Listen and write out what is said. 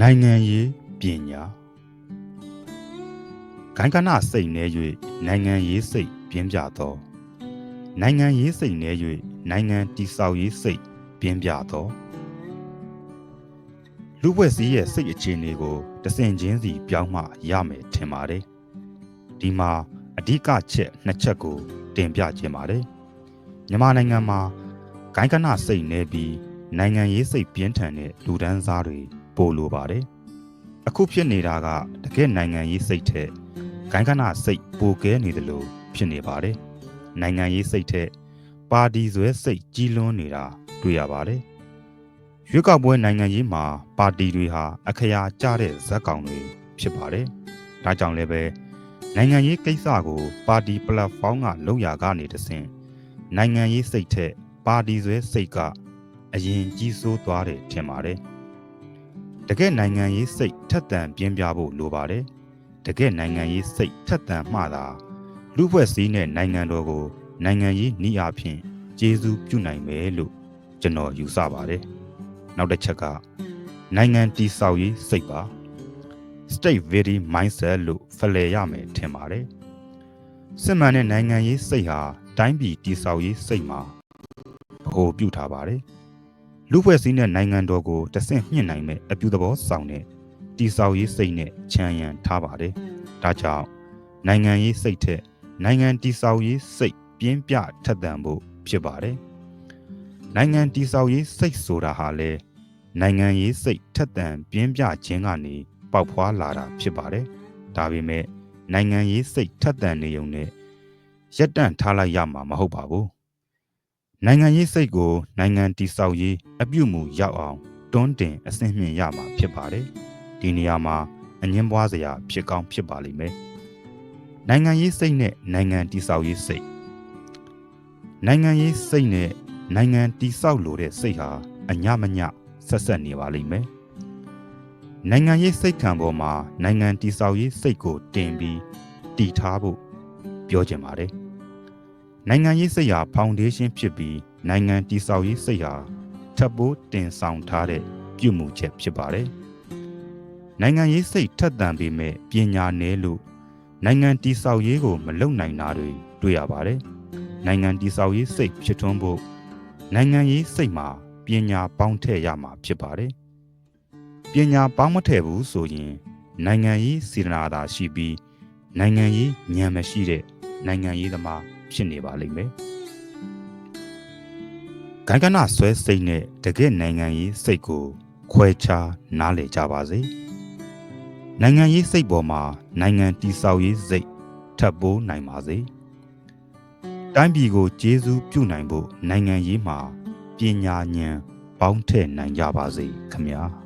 နိုင်ငံရေးပညာဂိုင်းကနစိတ်နေ၍နိုင်ငံရေးစိတ်ပြင်းပြသောနိုင်ငံရေးစိတ်နေ၍နိုင်ငံတိဆောက်ရေးစိတ်ပြင်းပြသောလူပွဲစည်းရဲ့စိတ်အခြေအနေကိုတဆင်ချင်းစီပြောင်းမှရမယ်ထင်ပါတယ်ဒီမှာအဓိကချက်နှစ်ချက်ကိုတင်ပြခြင်းပါတယ်မြန်မာနိုင်ငံမှာဂိုင်းကနစိတ်နေပြီးနိုင်ငံရေးစိတ်ပြင်းထန်တဲ့လူဒန်းစားတွေ ပို့လိုပါတယ်။အခုဖြစ်နေတာကတကယ့်နိုင်ငံရေးစိတ်ထက်ဂိုင်းကနစိတ်ပိုကဲနေတယ်လို့ဖြစ်နေပါတယ်။နိုင်ငံရေးစိတ်ထက်ပါတီဆွဲစိတ်ကြီးလွန်းနေတာတွေ့ရပါတယ်။ရွေးကောက်ပွဲနိုင်ငံရေးမှာပါတီတွေဟာအခရာကျတဲ့ဇက်ကောင်တွေဖြစ်ပါတယ်။ဒါကြောင့်လည်းပဲနိုင်ငံရေးကိစ္စကိုပါတီပလက်ဖောင်းကလောက်ရကနေတဆင့်နိုင်ငံရေးစိတ်ထက်ပါတီဆွဲစိတ်ကအရင်ကြီးစိုးသွားတယ်ထင်ပါတယ်။ တကယ်နိုင်ငံရေးစိတ်ထက်သန်ပြင်းပြဖို့လိုပါတယ်။တကယ်နိုင်ငံရေးစိတ်ထက်သန်မှသာလူဖွဲ့စည်းတဲ့နိုင်ငံတော်ကို နိုင်ငံရေးနှီးအဖြစ်ကျေးဇူးပြုနိုင်မယ်လို့ကျွန်တော်ယူဆပါတယ်။နောက်တစ်ချက်ကနိုင်ငံတည်ဆောက်ရေးစိတ်ပါ state very mindset လို့ဖလှယ်ရမယ်ထင်ပါတယ်။စစ်မှန်တဲ့နိုင်ငံရေးစိတ်ဟာတိုင်းပြည်တည်ဆောက်ရေးစိတ်မှာဗဟိုပြုထားပါတယ်။ လူဖွဲ့စည်းတဲ့နိုင်ငံတော်ကိုတဆင့်မြင့်နိုင်မဲ့အပြုသဘောဆောင်တဲ့တည်ဆောက်ရေးစိတ်နဲ့ချမ်းရန်ထားပါတယ်။ဒါကြောင့်နိုင်ငံရေးစိတ်ထက်နိုင်ငံတည်ဆောက်ရေးစိတ်ပြင်းပြထက်သန်ဖို့ဖြစ်ပါတယ်။နိုင်ငံတည်ဆောက်ရေးစိတ်ဆိုတာဟာလေနိုင်ငံရေးစိတ်ထက်သန်ပြင်းပြခြင်းကနေပေါက်ဖွာလာတာဖြစ်ပါတယ်။ဒါပေမဲ့နိုင်ငံရေးစိတ်ထက်သန်နေုံနဲ့ရက်တန့်ထားလိုက်ရမှာမဟုတ်ပါဘူး။ နိုင်ငံရေးစိတ်ကိုနိုင်ငံတည်ဆောက်ရေးအပြုမူရောက်အောင်တွန်းတင်အဆင့်မြင့်ရမှာဖြစ်ပါတယ်။ဒီနေရာမှာအငင်းပွားစရာဖြစ်ကောင်းဖြစ်ပါလိမ့်မယ်။နိုင်ငံရေးစိတ်နဲ့နိုင်ငံတည်ဆောက်ရေးစိတ်နိုင်ငံရေးစိတ်နဲ့နိုင်ငံတည်ဆောက်လိုတဲ့စိတ်ဟာအညမညဆက်ဆက်နေပါလိမ့်မယ်။နိုင်ငံရေးစိတ်ခံပေါ်မှာနိုင်ငံတည်ဆောက်ရေးစိတ်ကိုတင်ပြီးတည်ထားဖို့ပြောချင်ပါတယ်။ နိုင်ငံရေးစိတ်ဟာဖောင်ဒေးရှင်းဖြစ်ပြီးနိုင်ငံတည်ဆောက်ရေးစိတ်ဟာထပ်ပိုးတင်ဆောင်ထားတဲ့ပြုမှုချက်ဖြစ်ပါတယ်။နိုင်ငံရေးစိတ်ထက်သန်ပေမဲ့ပညာနယ်လို့နိုင်ငံတည်ဆောက်ရေးကို မလုပ်နိုင်တာတွေတွေ့ရပါတယ်။နိုင်ငံတည်ဆောက်ရေးစိတ်ဖြစ်ထွန်းဖို့နိုင်ငံရေးစိတ်မှာပညာပေါင်းထည့်ရမှာဖြစ်ပါတယ်။ပညာပေါင်းမထည့်ဘူးဆိုရင် နိုင်ငံရေးစေတနာသာရှိပြီးနိုင်ငံရေးဉာဏ်မရှိတဲ့နိုင်ငံရေးသမား ဖြစ်နေပါလိမ့်မယ်။ဂိုင်းကနဆွဲစိတ်နဲ့တကယ့်နိုင်ငံရေးစိတ်ကို ခွဲခြားနားလည်ကြပါစေ။နိုင်ငံရေးစိတ်ပေါ်မှာနိုင်ငံတည်ဆောက်ရေးစိတ်ထပ်ပိုးနိုင်ပါစေ။တိုင်းပြည်ကိုကျေးဇူးပြုနိုင်ဖို့နိုင်ငံရေးမှာပညာဉာဏ်ပေါင်းထည့်နိုင်ကြပါစေခင်ဗျာ။